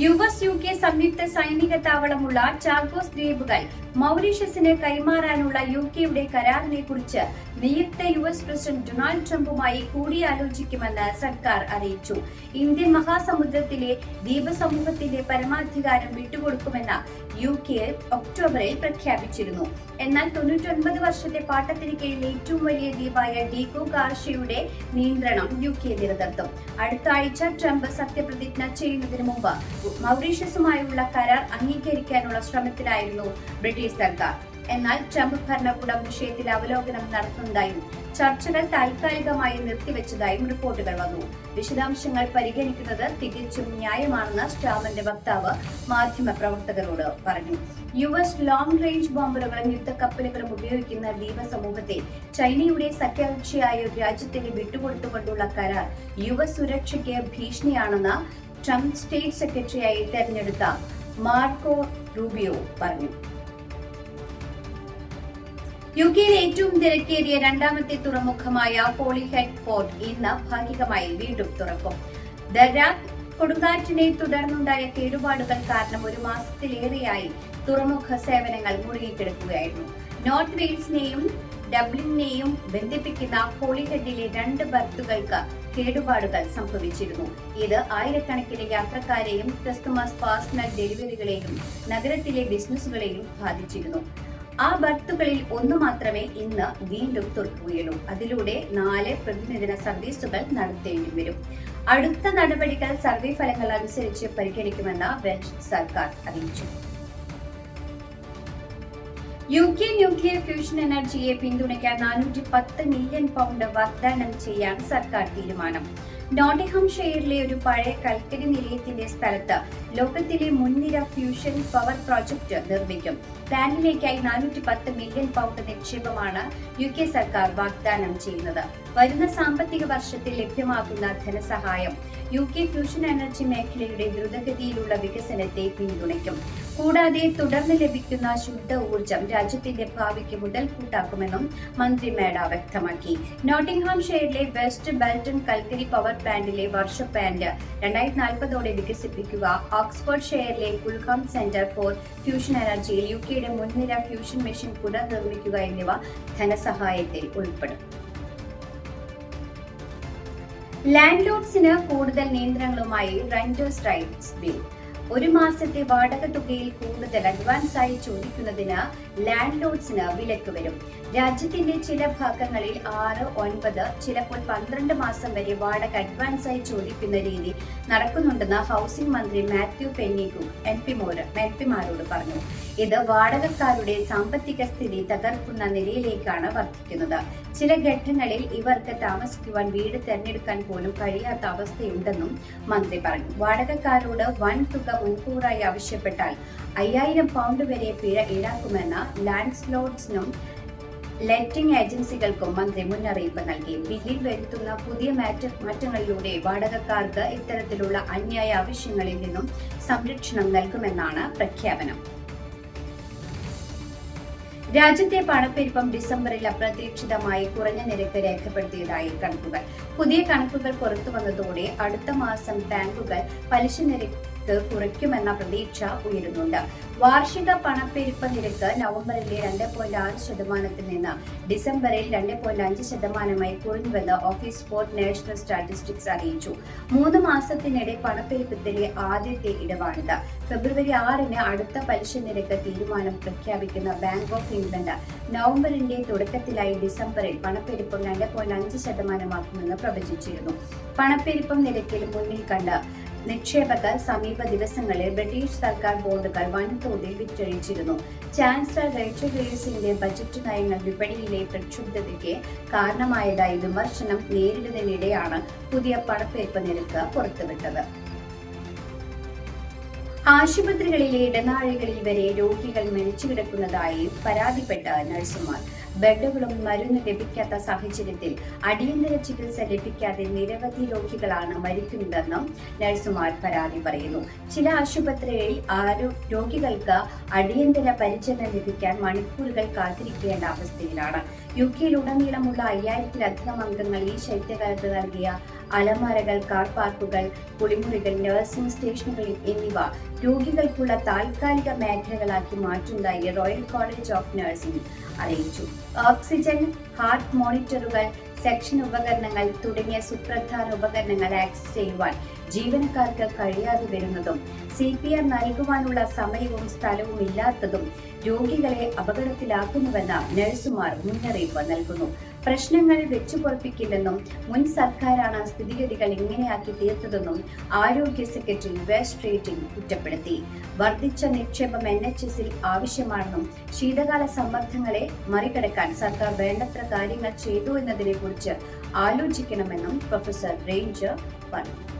U S U K സംയുക്ത സൈനിക താവളമുള്ള ചാക്കോസ് ദ്വീപുകൾ മൗറീഷ്യസിന് കൈമാറാനുള്ള യു കെയുടെ കരാറിനെ കുറിച്ച് നിയുക്ത യു എസ് പ്രസിഡന്റ് ഡൊണാൾഡ് ട്രംപുമായി കൂടിയാലോചിക്കുമെന്ന് സർക്കാർ അറിയിച്ചു. ഇന്ത്യൻ മഹാസമുദ്രത്തിലെ ദ്വീപസമൂഹത്തിന്റെ പരമാധികാരം വിട്ടുകൊടുക്കുമെന്ന് യു കെ ഒക്ടോബറിൽ പ്രഖ്യാപിച്ചിരുന്നു. എന്നാൽ തൊണ്ണൂറ്റൊൻപത് വർഷത്തെ പാട്ടത്തിന് കീഴിൽ ഏറ്റവും വലിയ ദ്വീപായ ഡീഗോ കാർഷയുടെ നിയന്ത്രണം യു കെ നിലനിർത്തും. അടുത്ത ആഴ്ച ട്രംപ് സത്യപ്രതിജ്ഞ ചെയ്യുന്നതിന് മുമ്പ് മൗറീഷ്യസുമായുള്ള കരാർ അംഗീകരിക്കാനുള്ള ശ്രമത്തിലായിരുന്നു ബ്രിട്ടീഷ് സർക്കാർ. എന്നാൽ ട്രംപ് ഭരണകൂടം വിഷയത്തിൽ അവലോകനം നടത്തുന്നതായും ചർച്ചകൾ താൽക്കാലികമായി നിർത്തിവെച്ചതായും റിപ്പോർട്ടുകൾ വന്നു. വിശദാംശങ്ങൾ പരിഗണിക്കുന്നത് തികച്ചും ന്യായമാണെന്ന് സ്റ്റാമന്റെ വക്താവ് മാധ്യമപ്രവർത്തകരോട് പറഞ്ഞു. യു എസ് ലോങ് റേഞ്ച് ബോംബറുകളും യുദ്ധക്കപ്പലുകളും ഉപയോഗിക്കുന്ന ദ്വീപ സമൂഹത്തെ ചൈനയുടെ സഖ്യകക്ഷിയായ രാജ്യത്തിന് വിട്ടുകൊടുത്തുകൊണ്ടുള്ള കരാർ യു എസ് സുരക്ഷയ്ക്ക് ഭീഷണിയാണെന്ന് ട്രംപ് സ്റ്റേറ്റ് സെക്രട്ടറിയായി തെരഞ്ഞെടുത്ത മാർക്കോ റൂബിയോ പറഞ്ഞു. യു കെയിലെ ഏറ്റവും തിരക്കേറിയ രണ്ടാമത്തെ തുറമുഖമായ ഹോളിഹെഡ് പോർട്ട് ഇന്ന് ഭാഗികമായി വീണ്ടും തുറക്കും. കൊടുങ്കാറ്റിനെ തുടർന്നുണ്ടായ കേടുപാടുകൾ കാരണം ഒരു മാസത്തിലേറെയായി തുറമുഖ സേവനങ്ങൾ മുഴുകിക്കിടക്കുകയായിരുന്നു. നോർത്ത് വെയിൽസിനെയും ഡബ്ലിനെയും ബന്ധിപ്പിക്കുന്ന ഹോളിഹെഡിലെ രണ്ട് ബർത്തുകൾക്ക് കേടുപാടുകൾ സംഭവിച്ചിരുന്നു. ഇത് ആയിരക്കണക്കിന് യാത്രക്കാരെയും കസ്റ്റമേഴ്സ് പാഴ്സണൽ ഡെലിവറികളെയും നഗരത്തിലെ ബിസിനസ്സുകളെയും ബാധിച്ചിരുന്നു. ആ ബർത്തുകളിൽ ഒന്ന് മാത്രമേ ഇന്ന് വീണ്ടും തുറക്കുകയുള്ളൂ. അതിലൂടെ നാല് പ്രതിനിധിന സർവീസുകൾ നടത്തേണ്ടി വരും. അടുത്ത നടപടികൾ സർവേ ഫലങ്ങൾ അനുസരിച്ച് പരിഗണിക്കുമെന്ന് വെൽഷ് സർക്കാർ അറിയിച്ചു. യു കെ ന്യൂക്ലിയർ ഫ്യൂഷൻ എനർജിയെ പിന്തുണയ്ക്കാൻ നാനൂറ്റി പത്ത് മില്യൺ പൗണ്ട് വാഗ്ദാനം ചെയ്യാൻ സർക്കാർ തീരുമാനം. നോട്ടിഹം ഷെയറിലെ ഒരു പഴയ കൽക്കരി നിലയത്തിന്റെ സ്ഥലത്ത് ലോകത്തിലെ മുൻനിര ഫ്യൂഷൻ പവർ പ്രോജക്ട് നിർമ്മിക്കും. പ്ലാനിലേക്കായി നാനൂറ്റി പത്ത് മില്യൺ പൗണ്ട് നിക്ഷേപമാണ് യു കെ സർക്കാർ വാഗ്ദാനം ചെയ്യുന്നത്. വരുന്ന സാമ്പത്തിക വർഷത്തിൽ ലഭ്യമാകുന്ന ധനസഹായം യു കെ ഫ്യൂഷൻ എനർജി മേഖലയുടെ ദ്രുതഗതിയിലുള്ള വികസനത്തെ പിന്തുണയ്ക്കും. കൂടാതെ തുടർന്ന് ലഭിക്കുന്ന ശുദ്ധ ഊർജം രാജ്യത്തിന്റെ ഭാവിക്ക് മുതൽ കൂട്ടാക്കുമെന്നും മന്ത്രി മേഡ വ്യക്തമാക്കി. നോട്ടിംഗ്ഹാം ഷെയറിലെ വെസ്റ്റ് ബെൽറ്റൺ കൽക്കരി പവർ പ്ലാന്റിലെ വർഷ പ്ലാന്റ് രണ്ടായിരത്തി നാൽപ്പതോടെ വികസിപ്പിക്കുക. ഓക്സ്ഫോർഡ് ഷെയറിലെ കുൽഹാം സെന്റർ ഫോർ ഫ്യൂഷൻ എനർജിയിൽ യു കെയുടെ മുൻനിര ഫ്യൂഷൻ മെഷീൻ പുനർനിർമ്മിക്കുക എന്നിവ ധനസഹായത്തിൽ ഉൾപ്പെടും. ലാൻഡ് ലോഡ്സിന് കൂടുതൽ നിയന്ത്രണങ്ങളുമായി റെന്റേഴ്സ് റൈറ്റ്സ് ബിൽ. ഒരു മാസത്തെ വാടക തുകയിൽ കൂടുതൽ അഡ്വാൻസായി ചോദിക്കുന്നതിന് ലാൻഡ് ലോഡ്സിന് വിലക്ക് വരും. രാജ്യത്തിന്റെ ചില ഭാഗങ്ങളിൽ ആറ് ഒൻപത് ചിലപ്പോൾ പന്ത്രണ്ട് മാസം വരെ വാടക അഡ്വാൻസായി ചോദിക്കുന്ന രീതി നടക്കുന്നുണ്ടെന്ന് ഹൗസിംഗ് മന്ത്രി മാത്യു പെന്നിക്കും എം പിമാര് എം പിമാരോട് പറഞ്ഞു. ഇത് വാടകക്കാരുടെ സാമ്പത്തിക സ്ഥിതി തകർക്കുന്ന നിലയിലേക്കാണ് വർദ്ധിക്കുന്നത് ചില ഘട്ടങ്ങളിൽ ഇവർക്ക് താമസിക്കുവാൻ വീട് തെരഞ്ഞെടുക്കാൻ പോലും കഴിയാത്ത അവസ്ഥയുണ്ടെന്നും മന്ത്രി പറഞ്ഞു. വാടകക്കാരോട് വൻ തുക മുൻകൂറായി ആവശ്യപ്പെട്ടാൽ അയ്യായിരം പൗണ്ട് വരെ പിഴ ഈടാക്കുമെന്ന് ലാൻഡ് സ്ലോട്ട്സിനും ലെറ്റിംഗ് ഏജൻസികൾക്കും മന്ത്രി മുന്നറിയിപ്പ് നൽകി. ബില്ലിൽ വരുത്തുന്ന പുതിയ മാറ്റ മാറ്റങ്ങളിലൂടെ വാടകക്കാർക്ക് ഇത്തരത്തിലുള്ള അന്യായ ആവശ്യങ്ങളിൽ നിന്നും സംരക്ഷണം നൽകുമെന്നാണ് പ്രഖ്യാപനം. രാജ്യത്തെ പണപ്പെരുപ്പം ഡിസംബറിൽ അപ്രതീക്ഷിതമായി കുറഞ്ഞ നിരക്ക് രേഖപ്പെടുത്തിയതായി കണക്കുകൾ. പുതിയ കണക്കുകൾ പുറത്തു വന്നതോടെ അടുത്ത മാസം ബാങ്കുകൾ പലിശ നിരക്ക് കുറയ്ക്കുമെന്ന പ്രതീക്ഷ ഉയരുന്നുണ്ട്. വാർഷിക പണപ്പെരുപ്പ നിരക്ക് നവംബറിലെ രണ്ട് പോയിന്റ് ആറ് ശതമാനത്തിൽ നിന്ന് ഡിസംബറിൽ രണ്ട് പോയിന്റ് അഞ്ച് ശതമാനമായി കുറഞ്ഞുവെന്ന് ഓഫീസ് ഫോർ നാഷണൽ സ്റ്റാറ്റിസ്റ്റിക്സ് അറിയിച്ചു. മൂന്ന് മാസത്തിനിടെ പണപ്പെരുപ്പത്തിലെ ആദ്യത്തെ ഇടവാണിത്. ഫെബ്രുവരി ആറിന് അടുത്ത പലിശ നിരക്ക് തീരുമാനം പ്രഖ്യാപിക്കുന്ന ബാങ്ക് ഓഫ് ഇംഗ്ലണ്ട് നവംബറിന്റെ തുടക്കത്തിലായി ഡിസംബറിൽ പണപ്പെരുപ്പം രണ്ട് പോയിന്റ് അഞ്ച് ശതമാനമാക്കുമെന്ന് പ്രവചിച്ചിരുന്നു. പണപ്പെരുപ്പം നിരക്കിൽ മുന്നിൽ കണ്ട് നിക്ഷേപകർ സമീപ ദിവസങ്ങളിൽ ബ്രിട്ടീഷ് സർക്കാർ ബോർഡുകൾ വൻതോതിൽ വിറ്റഴിച്ചിരുന്നു. ചാൻസലർ റേച്ചൽ ഗ്രേസിന്റെ ബജറ്റ് നയങ്ങൾ വിപണിയിലെ പ്രക്ഷുബ്ധതയ്ക്ക് കാരണമായതായി വിമർശനം നേരിടുന്നതിനിടെയാണ് പുതിയ പണപ്പേപ്പ് നിരക്ക് പുറത്തുവിട്ടത്. ആശുപത്രികളിലെ ഇടനാഴികളിൽ വരെ രോഗികൾ മരിച്ചു കിടക്കുന്നതായി പരാതിപ്പെട്ട നഴ്സുമാർ. ബെഡുകളും മരുന്ന് ലഭിക്കാത്ത സാഹചര്യത്തിൽ അടിയന്തര ചികിത്സ ലഭിക്കാതെ നിരവധി രോഗികളാണ് മരിക്കുന്നതെന്നും നഴ്സുമാർ പരാതി പറയുന്നു. ചില ആശുപത്രികളിൽ ആരോ രോഗികൾക്ക് അടിയന്തര പരിചരണം ലഭിക്കാൻ മണിക്കൂറുകൾ കാത്തിരിക്കേണ്ട അവസ്ഥയിലാണ്. യു കെയിലുടനീളമുള്ള അയ്യായിരത്തിലധികം അംഗങ്ങൾ ഈ ശൈത്യകാലത്ത് നൽകിയ അലമാരകൾ കാർ പാർക്കുകൾ കുളിമുറികൾ നഴ്സിംഗ് സ്റ്റേഷനുകൾ എന്നിവ രോഗികൾക്കുള്ള താൽക്കാലിക മേഖലകളാക്കി മാറ്റുന്നതായി റോയൽ കോളേജ് ഓഫ് നഴ്സിംഗ് അറിയിച്ചു. ഓക്സിജൻ ഹാർട്ട് മോണിറ്ററുകൾ സെക്ഷൻ ഉപകരണങ്ങൾ തുടങ്ങിയ സുപ്രധാന ഉപകരണങ്ങൾ ആക്സസ് ചെയ്യുവാൻ ജീവനക്കാർക്ക് കഴിയാതെ വരുന്നതും സി പി ആർ നൽകുവാനുള്ള സമയവും സ്ഥലവും ഇല്ലാത്തതും രോഗികളെ അപകടത്തിലാക്കുന്നുവെന്ന് നഴ്സുമാർ മുന്നറിയിപ്പ് നൽകുന്നു. പ്രശ്നങ്ങൾ വെച്ചു പൊറപ്പിക്കില്ലെന്നും മുൻ സർക്കാരാണ് സ്ഥിതിഗതികൾ ഇങ്ങനെയാക്കി തീർത്തതെന്നും ആരോഗ്യ സെക്രട്ടറി വെസ്റ്റ് റേറ്റിംഗ് കുറ്റപ്പെടുത്തി. വർദ്ധിച്ച നിക്ഷേപം എൻ എച്ച് എസിൽ ആവശ്യമാണെന്നും ശീതകാല സമ്മർദ്ദങ്ങളെ മറികടക്കാൻ സർക്കാർ വേണ്ടത്ര കാര്യങ്ങൾ ചെയ്തു എന്നതിനെ കുറിച്ച് ആലോചിക്കണമെന്നും പ്രൊഫസർ റേഞ്ചർ പറഞ്ഞു.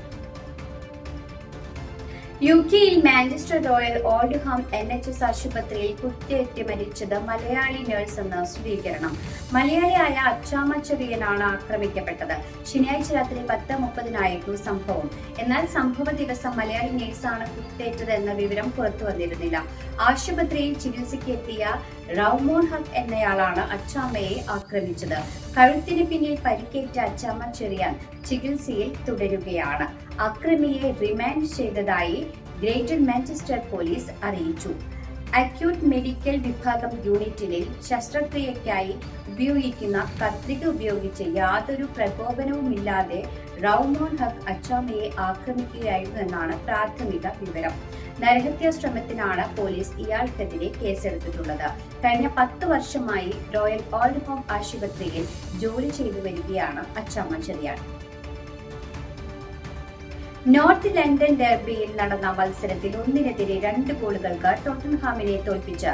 യു കെയിൽ Manchester Royal Oldham N H S ആശുപത്രിയിൽ കുത്തിയേറ്റ് മരിച്ചത് മലയാളി നഴ്സ് എന്ന സ്ഥിരീകരണം. മലയാളിയായ അച്ചാമ ചെറിയനാണ് ആക്രമിക്കപ്പെട്ടത്. ശനിയാഴ്ച രാത്രി പത്ത് മുപ്പതിനായിരുന്നു സംഭവം. എന്നാൽ സംഭവ ദിവസം മലയാളി നഴ്സാണ് കുത്തേറ്റത് എന്ന വിവരം പുറത്തു വന്നിരുന്നില്ല. ആശുപത്രിയിൽ ചികിത്സയ്ക്ക് റൌമോൺ ഹക്ക് എന്നയാളാണ് അച്ചാമ്മയെ ആക്രമിച്ചത്. കഴുത്തിന് പിന്നിൽ പരിക്കേറ്റ അച്ചാമ്മ ചെറിയാൻ ചികിത്സയിൽ തുടരുകയാണ്. അക്രമിയെ റിമാൻഡ് ചെയ്തതായി ഗ്രേറ്റർ മാഞ്ചസ്റ്റർ പോലീസ് അറിയിച്ചു. അക്യൂട്ട് മെഡിക്കൽ വിഭാഗം യൂണിറ്റിനിൽ ശസ്ത്രക്രിയയ്ക്കായി ഉപയോഗിക്കുന്ന കത്രിക ഉപയോഗിച്ച് യാതൊരു പ്രകോപനവുമില്ലാതെ റൌമോൺ ഹക്ക് അച്ചാമയെ ആക്രമിക്കുകയായിരുന്നു എന്നാണ് പ്രാഥമിക വിവരം. നരഹത്യാ ശ്രമത്തിനാണ് പോലീസ് ഇയാൾക്കെതിരെ കേസെടുത്തിട്ടുള്ളത്. കഴിഞ്ഞ പത്ത് വർഷമായി റോയൽ ഓൾഡ് ഹോം ആശുപത്രിയിൽ ജോലി ചെയ്തു വരികയാണ് അച്ചമ്മ ചെറിയാൻ നോർത്ത് ലണ്ടൻ ഡെർബിയിൽ നടന്ന മത്സരത്തിൽ ഒന്നിനെതിരെ രണ്ട് ഗോളുകൾക്ക് ടോട്ടൻഹാമിനെ തോൽപ്പിച്ച്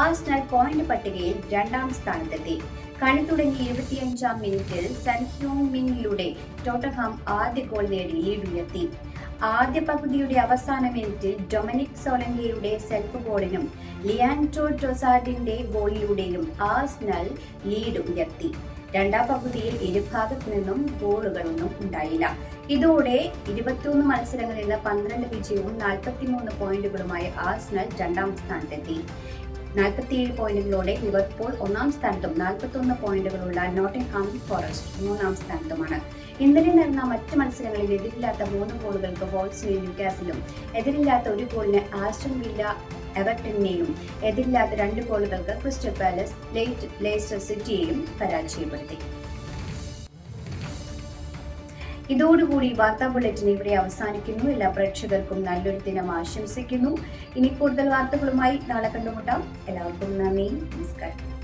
ആസ്നൽ പോയിന്റ് പട്ടികയിൽ രണ്ടാം സ്ഥാനത്തെത്തി. കളി തുടങ്ങി ഇരുപത്തിയഞ്ചാം മിനിറ്റിൽ സൻ ഹ്യൂമിനിലൂടെ ടോട്ടൻഹാം ആദ്യ ഗോൾ നേടി ലീഡുയർത്തി ആദ്യ പകുതിയുടെ അവസാന മിനിറ്റിൽ ഡൊമിനിക് സോളങ്കിയുടെ സെൽഫ് ഗോളിനും ലിയാൻഡ്രോ ട്രൊസാർഡിന്റെ ഗോളിലൂടെയും ആസ്നൽ ലീഡ് ഉയർത്തി. രണ്ടാം പകുതിയിൽ ഇരുഭാഗത്തു നിന്നും ഗോളുകളൊന്നും ഉണ്ടായില്ല. ഇതോടെ ഇരുപത്തിയൊന്ന് മത്സരങ്ങളിൽ നിന്ന് പന്ത്രണ്ട് വിജയവും നാൽപ്പത്തിമൂന്ന് പോയിന്റുകളുമായി ആസ്നൽ രണ്ടാം സ്ഥാനത്തെത്തി. നാൽപ്പത്തിയേഴ് പോയിന്റുകളോടെ ലിവർപൂൾ ഒന്നാം സ്ഥാനത്തും നാൽപ്പത്തൊന്ന് പോയിന്റുകളുള്ള നോട്ടിംഗ്ഹാം ഫോറസ്റ്റ് മൂന്നാം സ്ഥാനത്തുമാണ്. ഇന്നലെ നടന്ന മറ്റ് മത്സരങ്ങളിൽ എതിരില്ലാത്ത മൂന്ന് ഗോളുകൾക്ക് വോൾസിനെയും ന്യൂക്കാസിലും എതിരില്ലാത്ത ഒരു ഗോളിന് ആസ്റ്റൺ വില്ല എവർട്ടനെയും എതിരില്ലാത്ത രണ്ട് ഗോളുകൾക്ക് ക്രിസ്റ്റൽ പാലസ് ലേസ്റ്റർ സിറ്റിയെയും പരാജയപ്പെടുത്തി. ഇതോടുകൂടി വാർത്താ ബുള്ളറ്റിൻ ഇവിടെ അവസാനിക്കുന്നു. എല്ലാ പ്രേക്ഷകർക്കും നല്ലൊരു ദിനം ആശംസിക്കുന്നു. ഇനി കൂടുതൽ വാർത്തകളുമായി നാളെ കണ്ടുമുട്ടാം. എല്ലാവർക്കും നന്ദി. നമസ്കാരം.